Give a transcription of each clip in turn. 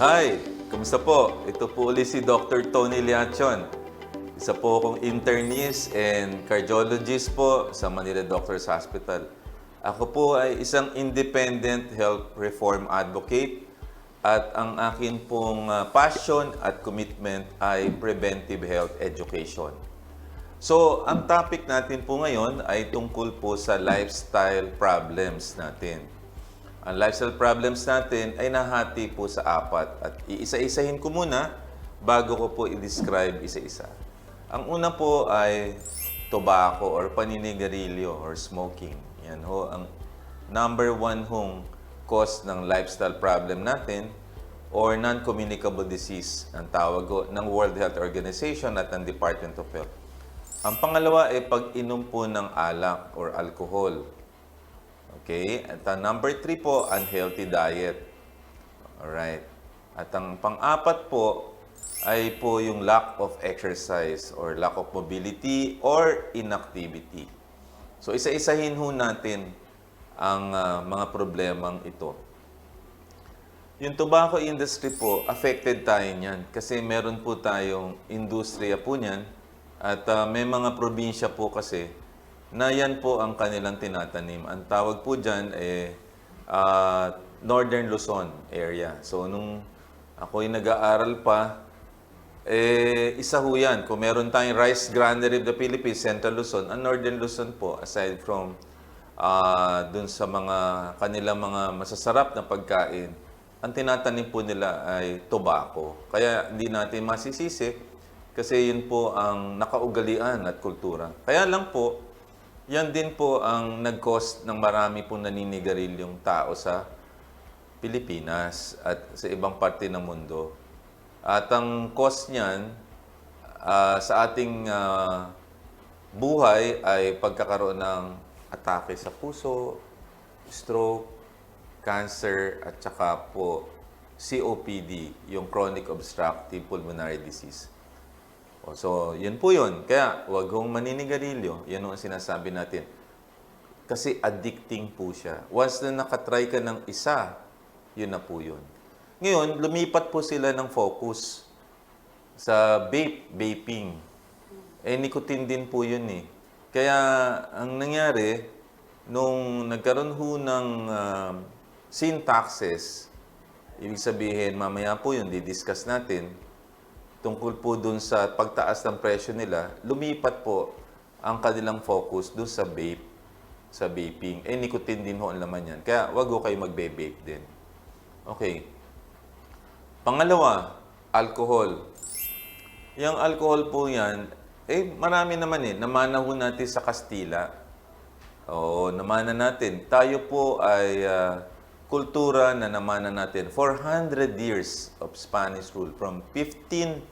Hi! Kamusta po? Ito po ulit si Dr. Tony Liachon. Isa po akong internist and cardiologist po sa Manila Doctors Hospital. Ako po ay isang independent health reform advocate at ang akin pong ah, passion at commitment ay preventive health education. So, ang topic natin po ngayon ay tungkol po sa lifestyle problems natin. Ang lifestyle problems natin ay nahati po sa apat at iisa-isahin ko muna bago ko po i-describe isa-isa. Ang una po ay tobacco or paninigarilyo or smoking. Yan ho ang number one hong cause ng lifestyle problem natin or non-communicable disease ang tawag ho ng World Health Organization at ng Department of Health. Ang pangalawa ay pag-inom po ng alak or alcohol. Okay? At ang number three po, unhealthy diet. Alright. At ang pang-apat po ay po yung lack of exercise or lack of mobility or inactivity. So isa-isahin ho natin ang ah, mga problemang ito. Yung tobacco industry po, affected tayo niyan kasi meron po tayong industriya po niyan at ah, may mga probinsya po kasi na yan po ang kanilang tinatanim. Ang tawag po dyan eh ah, Northern Luzon area. So nung ako'y nag-aaral pa, eh, isa ho yan. Kung meron tayong Rice Granary of the Philippines, Central Luzon, ang Northern Luzon po, aside from ah dun sa mga kanilang mga masasarap na pagkain, ang tinatanim po nila ay tobacco. Kaya hindi natin masisisi kasi yun po ang nakaugalian at kultura. Kaya lang po, yan din po ang nag-cause ng marami pong naninigarilyong tao sa Pilipinas at sa ibang parte ng mundo. At ang cause niyan ah, sa ating ah, buhay ay pagkakaroon ng atake sa puso, stroke, cancer, at saka po COPD, yung chronic obstructive pulmonary disease. O, so, yun po yun. Kaya, huwag hong maninigarilyo. Yan ang sinasabi natin. Kasi addicting po siya. Once na nakatry ka ng isa, yun na po yun. Ngayon, lumipat po sila ng focus sa vape, vaping. Eh, nicotine din po yun eh. Kaya, ang nangyari, nung nagkaroon ho ng um, sin ibig sabihin, mamaya po yun, didiscuss natin, tungkol po dun sa pagtaas ng presyo nila, lumipat po ang kanilang focus dun sa vape, sa vaping. Eh, nicotine din ho ang laman yan. Kaya, wag ho kayo magbe-vape din. Okay. Pangalawa, alcohol. Yung alcohol po yan, eh, marami naman eh. Namana ho natin sa Kastila. Oo, namana natin. Tayo po ay ah, kultura na namana natin. 400 years of Spanish rule from 1521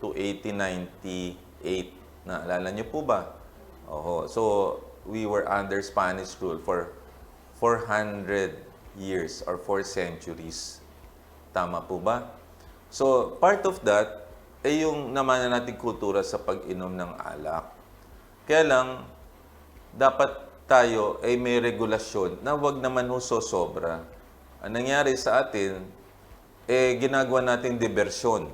to 1898. Naalala niyo po ba? Oo. So, we were under Spanish rule for 400 years or 4 centuries. Tama po ba? So, part of that ay yung naman nating kultura sa pag-inom ng alak. Kaya lang, dapat tayo ay may regulasyon na wag naman ho sobra. Ang nangyari sa atin, eh ginagawa natin diversyon.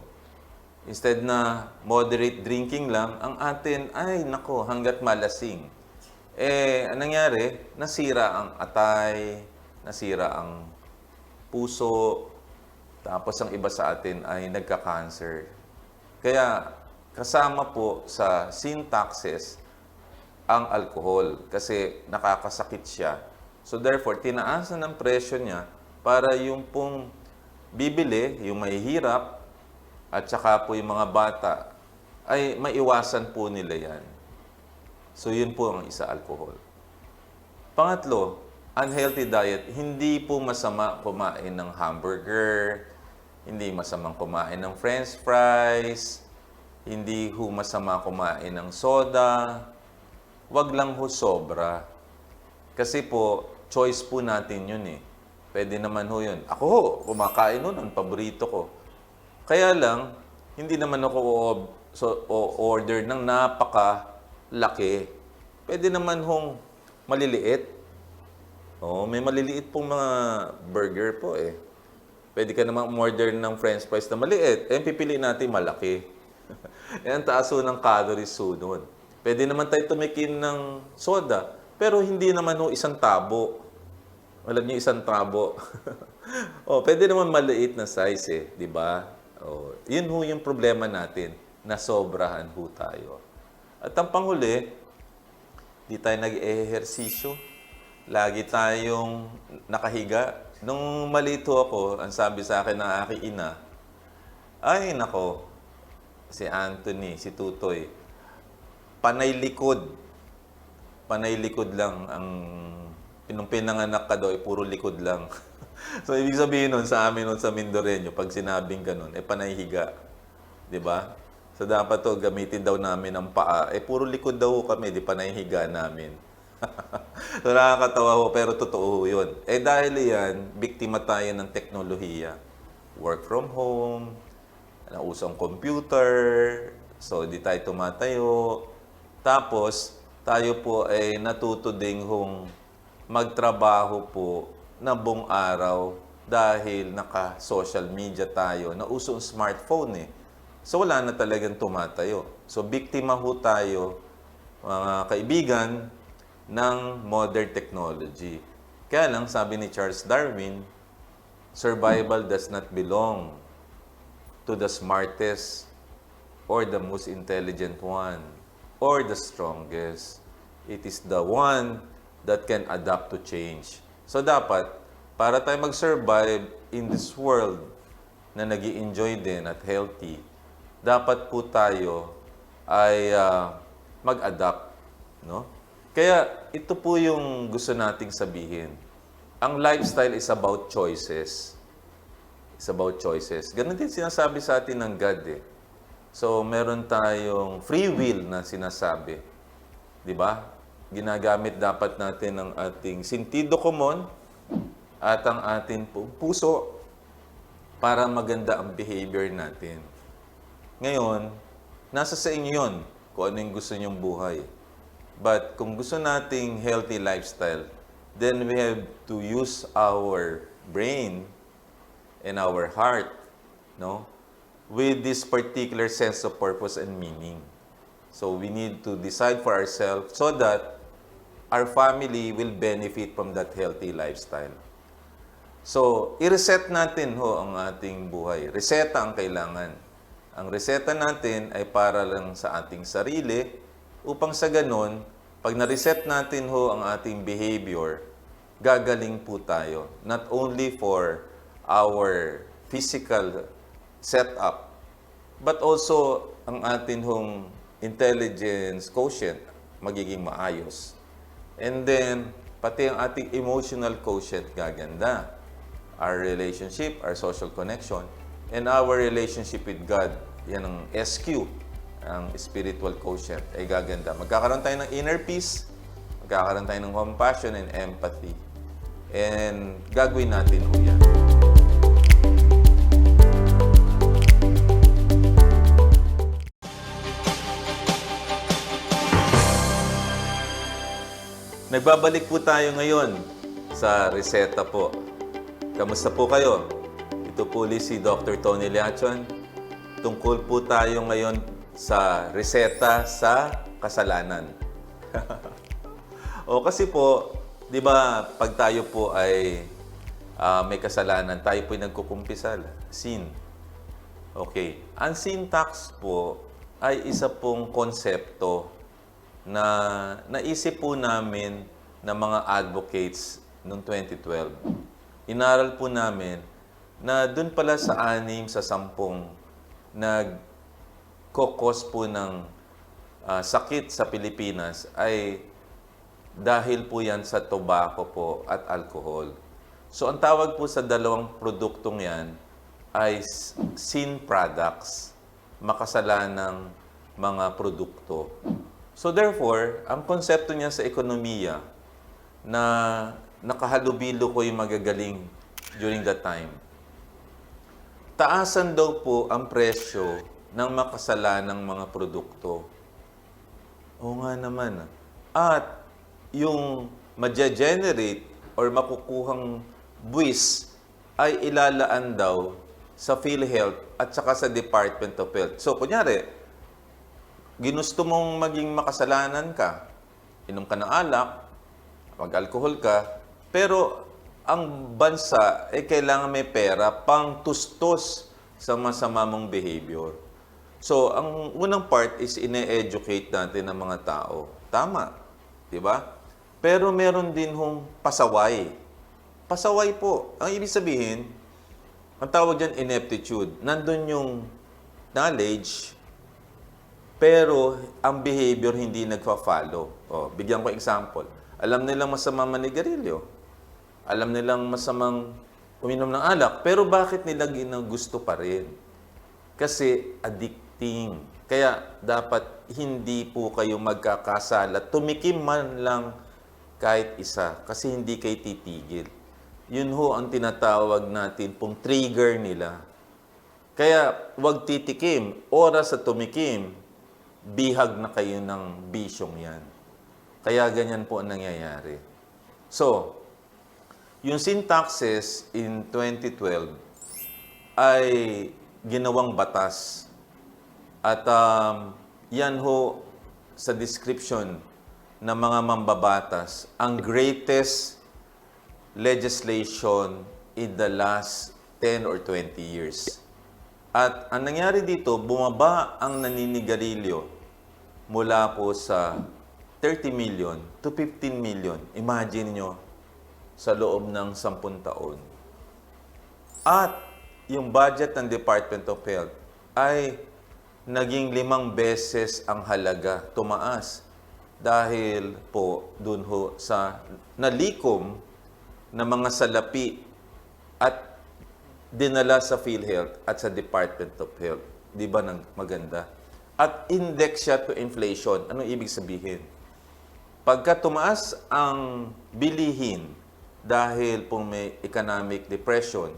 Instead na moderate drinking lang, ang atin ay nako hanggat malasing. Eh, ang nangyari, nasira ang atay, nasira ang puso, tapos ang iba sa atin ay nagka-cancer. Kaya kasama po sa sin taxes ang alcohol kasi nakakasakit siya. So therefore, tinaasan ng presyo niya para yung pong bibili, yung mahihirap, at saka po yung mga bata, ay maiwasan po nila yan. So yun po ang isa alcohol. Pangatlo, unhealthy diet. Hindi po masama kumain ng hamburger, hindi masamang kumain ng french fries, hindi ho masama kumain ng soda, wag lang ho sobra. Kasi po, choice po natin yun eh. Pwede naman ho yun. Ako ho, kumakain nun, ang paborito ko. Kaya lang, hindi naman ako so, order ng napaka-laki. Pwede naman hong maliliit. Oh, may maliliit pong mga burger po eh. Pwede ka naman umorder ng french fries na maliit. Eh, pipili natin malaki. eh, ang taas ng calories ho. Pwede naman tayo tumikin ng soda, pero hindi naman ho isang tabo. Alam niyo, isang tabo. oh, pwede naman maliit na size eh, di ba? Oh, yun ho yung problema natin, na sobrahan ho tayo. At ang panghuli, di tayo nag-ehersisyo. Lagi tayong nakahiga. Nung malito ako, ang sabi sa akin ng aking ina, ay nako, si Anthony, si Tutoy, panay likod. Panay likod lang ang nung pinanganak ka daw, eh, puro likod lang. so, ibig sabihin nun, sa amin nun sa Mindoreño, pag sinabing ganun, eh, panay higa. Ba? So, dapat to, gamitin daw namin ang paa. Eh, puro likod daw kami, di panay higa namin. so, nakakatawa ho, pero totoo yun. Eh, dahil yan, biktima tayo ng teknolohiya. Work from home, nausang computer, so di tayo tumatayo. Tapos, tayo po ay natuto ding hong magtrabaho po na buong araw dahil naka-social media tayo, na uso ang smartphone eh. So wala na talagang tumatayo. So biktima ho tayo, mga kaibigan, ng modern technology. Kaya lang, sabi ni Charles Darwin, survival does not belong to the smartest or the most intelligent one or the strongest. It is the one that can adapt to change. So dapat, para tayo mag-survive in this world na nag enjoy din at healthy, dapat po tayo ay ah, mag-adapt. No? Kaya ito po yung gusto nating sabihin. Ang lifestyle is about choices. It's about choices. Ganun din sinasabi sa atin ng God eh. So, meron tayong free will na sinasabi. Di ba? Ginagamit dapat natin ang ating sentido komon at ang ating pu- puso para maganda ang behavior natin. Ngayon, nasa sa inyo yun kung ano yung gusto nyong buhay. But kung gusto nating healthy lifestyle, then we have to use our brain and our heart, no? With this particular sense of purpose and meaning. So we need to decide for ourselves so that our family will benefit from that healthy lifestyle. So, i-reset natin ho ang ating buhay. Reseta ang kailangan. Ang reseta natin ay para lang sa ating sarili upang sa ganon, pag na-reset natin ho ang ating behavior, gagaling po tayo. Not only for our physical setup, but also ang atin hong intelligence quotient magiging maayos. And then, pati ang ating emotional quotient gaganda. Our relationship, our social connection, and our relationship with God. Yan ang SQ, ang spiritual quotient, ay gaganda. Magkakaroon tayo ng inner peace, magkakaroon tayo ng compassion and empathy. And gagawin natin ho yan. Nagbabalik po tayo ngayon sa reseta po. Kamusta po kayo? Ito po si Dr. Tony Liachon. Tungkol po tayo ngayon sa reseta sa kasalanan. o kasi po, di ba, pag tayo po ay ah, may kasalanan, tayo po ay nagkukumpisal. Sin. Okay. Ang sin tax po ay isa pong konsepto na naisip po namin ng mga advocates noong 2012. Inaral po namin na doon pala sa anim sa sampung nagkokos po ng ah, sakit sa Pilipinas ay dahil po yan sa tobacco po at alcohol. So ang tawag po sa dalawang produktong yan ay sin products, makasalanang mga produkto. So therefore, ang konsepto niya sa ekonomiya na nakahalubilo ko yung magagaling during that time. Taasan daw po ang presyo ng makasalanang mga produkto. Oo nga naman. At yung ma-generate or makukuhang buwis ay ilalaan daw sa PhilHealth at saka sa Department of Health. So, kunyari, ginusto mong maging makasalanan ka, inom ka ng alak, mag-alcohol ka, pero ang bansa ay kailangan may pera pang tustos sa masama mong behavior. So, ang unang part is ine-educate natin ang mga tao. Tama, di ba? Pero meron din hong pasaway. Pasaway po. Ang ibig sabihin, ang tawag dyan ineptitude. Nandun yung knowledge, pero ang behavior hindi nagfa-follow. O, bigyan ko example. Alam nilang masama manigarilyo. Alam nilang masamang uminom ng alak. Pero bakit nila ginagusto pa rin? Kasi addicting. Kaya dapat hindi po kayo magkakasala. Tumikim man lang kahit isa. Kasi hindi kayo titigil. Yun ho ang tinatawag natin pong trigger nila. Kaya wag titikim. Oras sa tumikim, bihag na kayo ng bisyong yan. Kaya ganyan po ang nangyayari. So, yung syntaxes in 2012 ay ginawang batas. At um, yan ho sa description ng mga mambabatas, ang greatest legislation in the last 10 or 20 years. At ang nangyari dito, bumaba ang naninigarilyo mula po sa 30 million to 15 million. Imagine nyo, sa loob ng 10 taon. At yung budget ng Department of Health ay naging limang beses ang halaga, tumaas. Dahil po dun ho sa nalikom na mga salapi at dinala sa PhilHealth at sa Department of Health. Di ba nang maganda? At index siya to inflation. Anong ibig sabihin? Pagka tumaas ang bilihin dahil po may economic depression,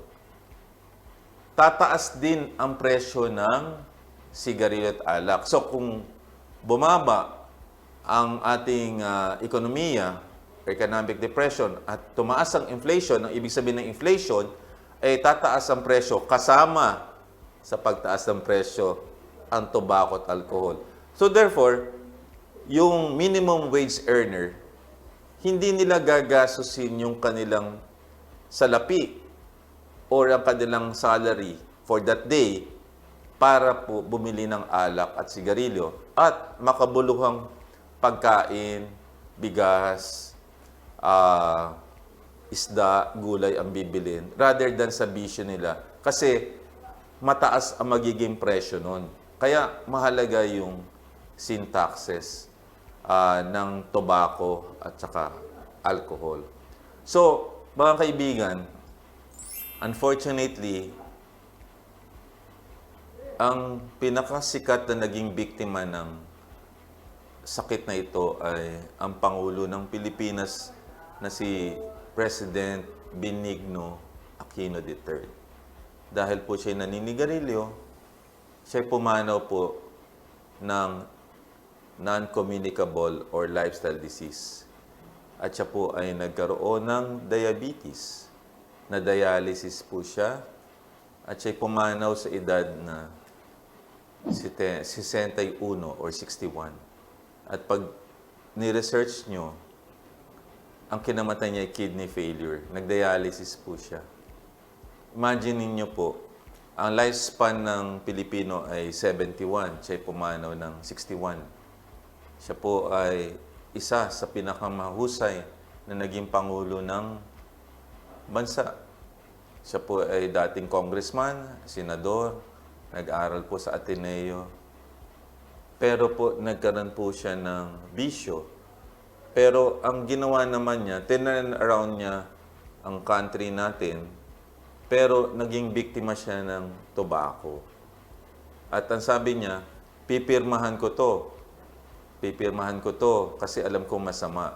tataas din ang presyo ng sigarilyo at alak. So kung bumaba ang ating ah, ekonomiya, economic depression, at tumaas ang inflation, ang ibig sabihin ng inflation, ay tataas ang presyo kasama sa pagtaas ng presyo ang tobacco at alcohol. So therefore, yung minimum wage earner, hindi nila gagasusin yung kanilang salapi or ang kanilang salary for that day para po bumili ng alak at sigarilyo at makabuluhang pagkain, bigas, ah, isda, gulay ang bibilin rather than sa bisyo nila kasi mataas ang magiging presyo nun. Kaya mahalaga yung syntaxes ah, ng tobacco at saka alcohol. So, mga kaibigan, unfortunately, ang pinakasikat na naging biktima ng sakit na ito ay ang Pangulo ng Pilipinas na si President Benigno Aquino III. Dahil po siya naninigarilyo, siya pumanaw po ng non-communicable or lifestyle disease. At siya po ay nagkaroon ng diabetes. Na dialysis po siya. At siya pumanaw sa edad na site- 61 or 61. At pag ni-research nyo, ang kinamatay niya ay kidney failure. Nag-dialysis po siya. Imagine ninyo po, ang lifespan ng Pilipino ay 71. Siya ay pumanaw ng 61. Siya po ay isa sa pinakamahusay na naging pangulo ng bansa. Siya po ay dating congressman, senador, nag-aral po sa Ateneo. Pero po nagkaroon po siya ng bisyo. Pero ang ginawa naman niya, tinurn around niya ang country natin, pero naging biktima siya ng tobacco. At ang sabi niya, pipirmahan ko to. Pipirmahan ko to kasi alam kong masama.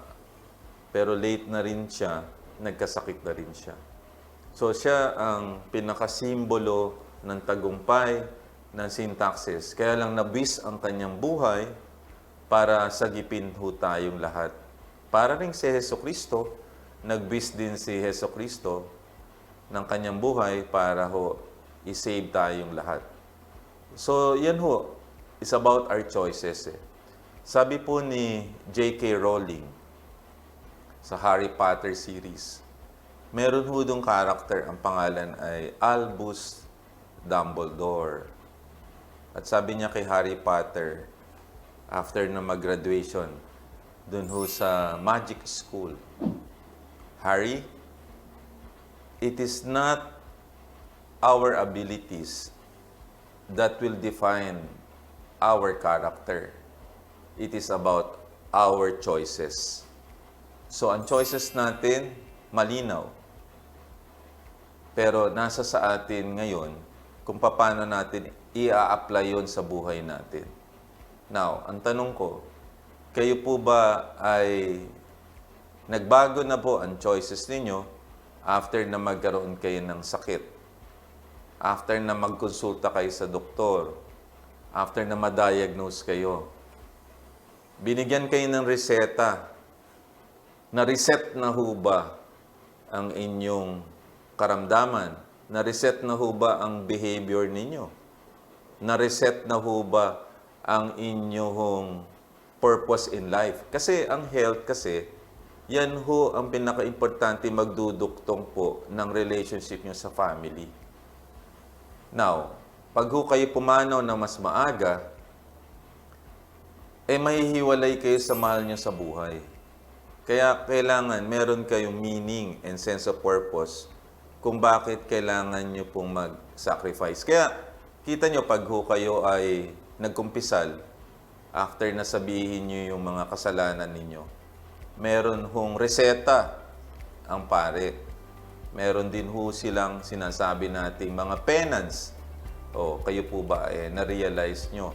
Pero late na rin siya, nagkasakit na rin siya. So siya ang pinakasimbolo ng tagumpay ng syntaxis. Kaya lang nabis ang kanyang buhay para sagipin ho tayong lahat. Para rin si Heso Kristo, nagbis din si Heso Kristo ng kanyang buhay para ho i-save tayong lahat. So, yan ho, is about our choices. Eh. Sabi po ni J.K. Rowling sa Harry Potter series, meron ho dong character, ang pangalan ay Albus Dumbledore. At sabi niya kay Harry Potter, after na mag-graduation, dun ho sa magic school, Harry, it is not our abilities that will define our character. It is about our choices. So, ang choices natin, malinaw. Pero nasa sa atin ngayon kung paano natin i-apply yon sa buhay natin. Now, ang tanong ko, kayo po ba ay nagbago na po ang choices ninyo after na magkaroon kayo ng sakit? After na magkonsulta kayo sa doktor? After na ma-diagnose kayo? Binigyan kayo ng reseta. Na-reset na ho ang inyong karamdaman? Na-reset na ho ang behavior ninyo? Na-reset na ho ang inyong purpose in life? Kasi ang health kasi, yan ho ang pinaka-importante magduduktong po ng relationship nyo sa family. Now, pag ho kayo pumanaw na mas maaga, eh mahihiwalay kayo sa mahal nyo sa buhay. Kaya kailangan meron kayong meaning and sense of purpose kung bakit kailangan nyo pong mag-sacrifice. Kaya kita nyo pag ho kayo ay nagkumpisal, after na sabihin nyo yung mga kasalanan ninyo, meron hong reseta ang pare. Meron din ho silang sinasabi nating mga penance. O kayo po ba eh, na-realize nyo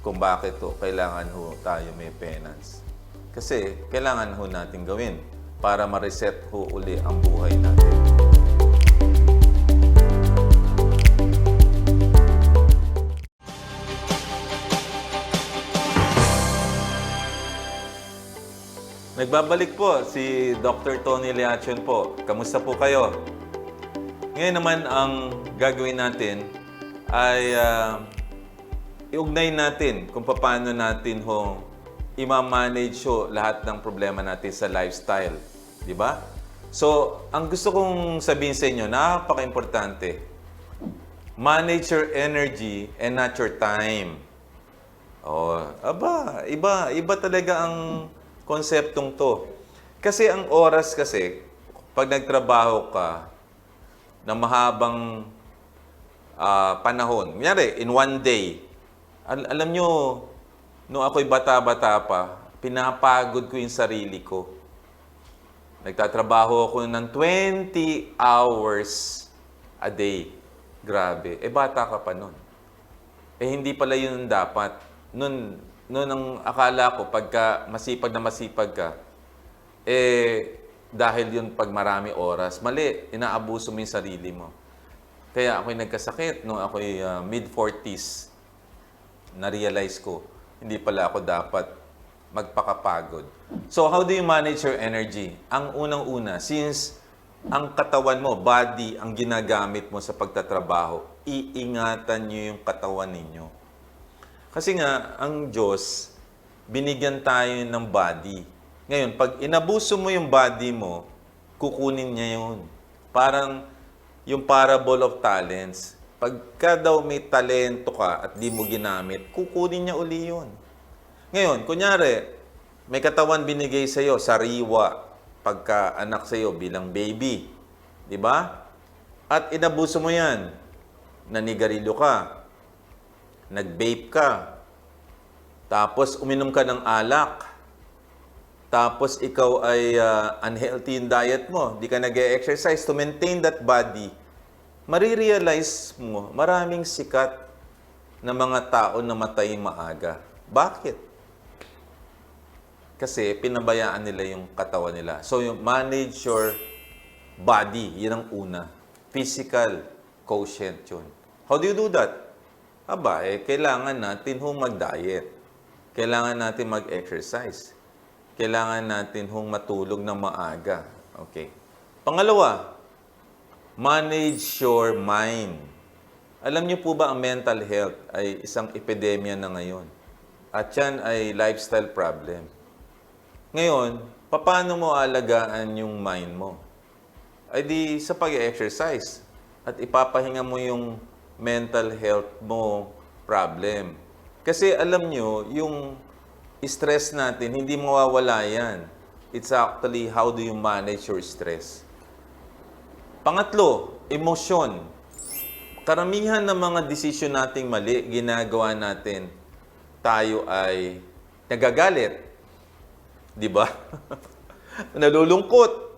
kung bakit ho kailangan ho tayo may penance? Kasi kailangan ho natin gawin para ma-reset ho uli ang buhay natin. Nagbabalik po si Dr. Tony Leachon po. Kamusta po kayo? Ngayon naman ang gagawin natin ay ah, iugnay natin kung paano natin ho ima-manage ho lahat ng problema natin sa lifestyle. Di ba? So, ang gusto kong sabihin sa inyo, napaka-importante. Manage your energy and not your time. Oh, aba, iba, iba talaga ang konseptong to. Kasi ang oras kasi, pag nagtrabaho ka na mahabang ah, panahon, kunyari, in one day, al- alam nyo, nung ako'y bata-bata pa, pinapagod ko yung sarili ko. Nagtatrabaho ako ng 20 hours a day. Grabe. Eh, bata ka pa nun. Eh, hindi pala yun dapat. Nun, nun ang akala ko, pagka masipag na masipag ka, eh, dahil yun pag marami oras, mali, inaabuso mo yung sarili mo. Kaya ako'y nagkasakit nung ako'y ah, mid-40s. Na-realize ko, hindi pala ako dapat magpakapagod. So, how do you manage your energy? Ang unang-una, since ang katawan mo, body, ang ginagamit mo sa pagtatrabaho, iingatan nyo yung katawan ninyo. Kasi nga, ang Diyos, binigyan tayo ng body. Ngayon, pag inabuso mo yung body mo, kukunin niya yun. Parang yung parable of talents. Pagka daw may talento ka at di mo ginamit, kukunin niya uli yun. Ngayon, kunyari, may katawan binigay sa iyo, sariwa, pagka anak sa iyo bilang baby. Di ba? At inabuso mo yan. Nanigarilyo ka. Nag-vape ka. Tapos uminom ka ng alak. Tapos ikaw ay ah, unhealthy yung diet mo. Di ka nag-exercise to maintain that body. Marirealize mo, maraming sikat na mga tao na matay maaga. Bakit? Kasi pinabayaan nila yung katawan nila. So, yung manage your body, yun ang una. Physical quotient yun. How do you do that? Aba, eh, kailangan natin hong mag-diet. Kailangan natin mag-exercise. Kailangan natin hong matulog ng maaga. Okay. Pangalawa, manage your mind. Alam niyo po ba ang mental health ay isang epidemya na ngayon? At yan ay lifestyle problem. Ngayon, paano mo alagaan yung mind mo? Ay di sa pag-exercise at ipapahinga mo yung mental health mo problem. Kasi alam nyo, yung stress natin, hindi mawawala yan. It's actually how do you manage your stress. Pangatlo, emosyon. Karamihan ng mga desisyon nating mali, ginagawa natin, tayo ay nagagalit. Di ba? Nalulungkot.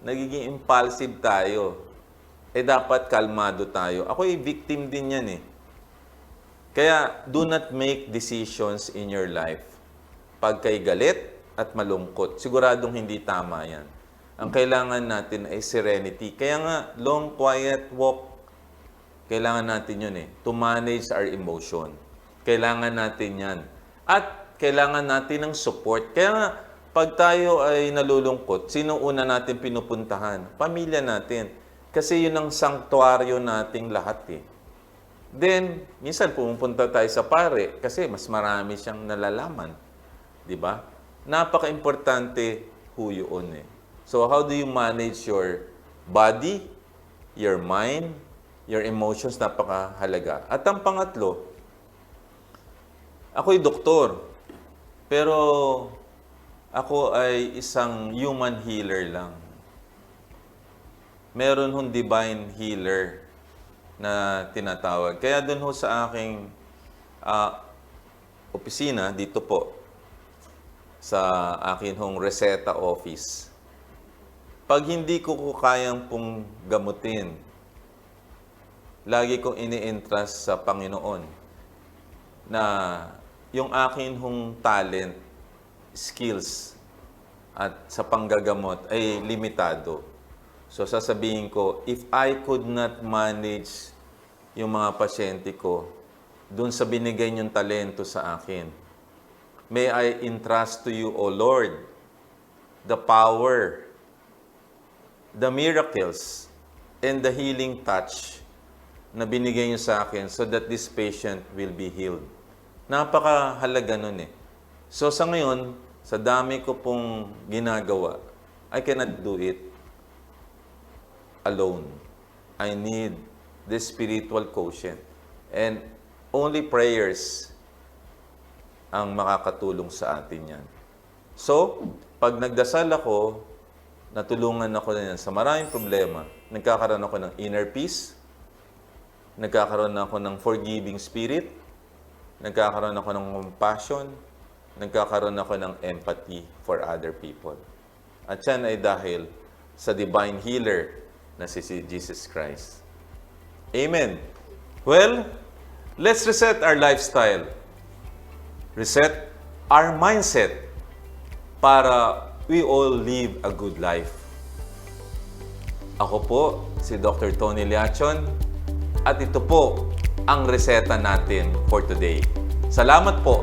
Nagiging impulsive tayo. Eh dapat kalmado tayo. Ako ay victim din yan eh. Kaya do not make decisions in your life. Pag kay galit at malungkot, siguradong hindi tama yan. Ang kailangan natin ay serenity. Kaya nga, long, quiet walk, kailangan natin yun eh. To manage our emotion. Kailangan natin yan. At kailangan natin ng support. Kaya nga, pag tayo ay nalulungkot, sino una natin pinupuntahan? Pamilya natin. Kasi yun ang sanktuaryo nating lahat eh. Then, minsan pumupunta tayo sa pare kasi mas marami siyang nalalaman. Di ba? Napaka-importante who you own eh. So, how do you manage your body, your mind, your emotions? Napakahalaga. At ang pangatlo, ako'y doktor. Pero ako ay isang human healer lang. Meron hong divine healer na tinatawag. Kaya dun ho sa aking ah, opisina, dito po, sa akin hong reseta office, pag hindi ko ko kayang pong gamutin, lagi kong ini-entrust sa Panginoon na yung akin hong talent, skills, at sa panggagamot ay limitado. So sasabihin ko, if I could not manage yung mga pasyente ko dun sa binigay niyong talento sa akin, may I entrust to you, O Lord, the power, the miracles, and the healing touch na binigay niyo sa akin so that this patient will be healed. Napakahalaga nun eh. So sa ngayon, sa dami ko pong ginagawa, I cannot do it alone. I need the spiritual quotient. And only prayers ang makakatulong sa atin yan. So, pag nagdasal ako, natulungan ako na yan sa maraming problema. Nagkakaroon ako ng inner peace, nagkakaroon ako ng forgiving spirit, nagkakaroon ako ng compassion, nagkakaroon ako ng empathy for other people. At yan ay dahil sa divine healer na si Jesus Christ. Amen. Well, let's reset our lifestyle. Reset our mindset para we all live a good life. Ako po si Dr. Tony Liachon at ito po ang reseta natin for today. Salamat po